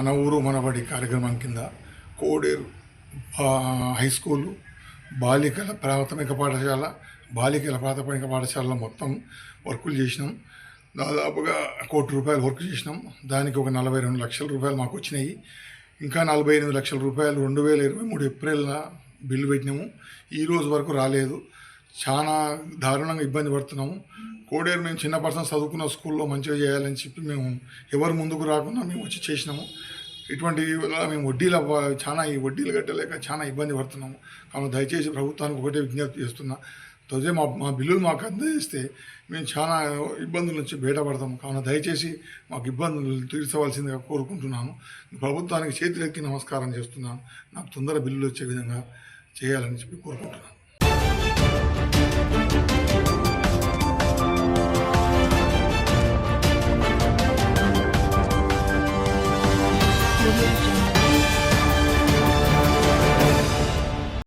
మన ఊరు మనబడి కార్యక్రమం కింద కోడేరు హై స్కూలు బాలికల ప్రాథమిక పాఠశాల బాలికల ప్రాథమిక పాఠశాలలో మొత్తం వర్కులు చేసినాం. దాదాపుగా కోటి రూపాయలు వర్క్ చేసినాం. దానికి ఒక నలభై రెండు లక్షల రూపాయలు మాకు వచ్చినాయి. ఇంకా నలభై ఎనిమిది లక్షల రూపాయలు రెండు వేల ఇరవై మూడు ఏప్రిల్న బిల్లు పెట్టినాము. ఈ రోజు వరకు రాలేదు. చాలా దారుణంగా ఇబ్బంది పడుతున్నాము. కోడేరు మేము చిన్న పర్సన్ చదువుకున్న స్కూల్లో మంచిగా చేయాలని చెప్పి మేము ఎవరు ముందుకు రాకుండా మేము వచ్చి చేసినాము. ఇటువంటి వల్ల మేము వడ్డీల చాలా ఈ వడ్డీలు కట్టలేక చాలా ఇబ్బంది పడుతున్నాము. కావున దయచేసి ప్రభుత్వానికి ఒకటే విజ్ఞప్తి చేస్తున్నా. తొదే మా మా బిల్లులు మాకు అందజేస్తే మేము చాలా ఇబ్బందుల నుంచి బయటపడతాము. కావున దయచేసి మాకు ఇబ్బందులు తీర్చవలసిందిగా కోరుకుంటున్నాను ప్రభుత్వానికి చేతులెక్కి నమస్కారం చేస్తున్నాను. నాకు తొందర బిల్లులు వచ్చే విధంగా చేయాలని చెప్పి కోరుకుంటున్నాను. Audio Jungle.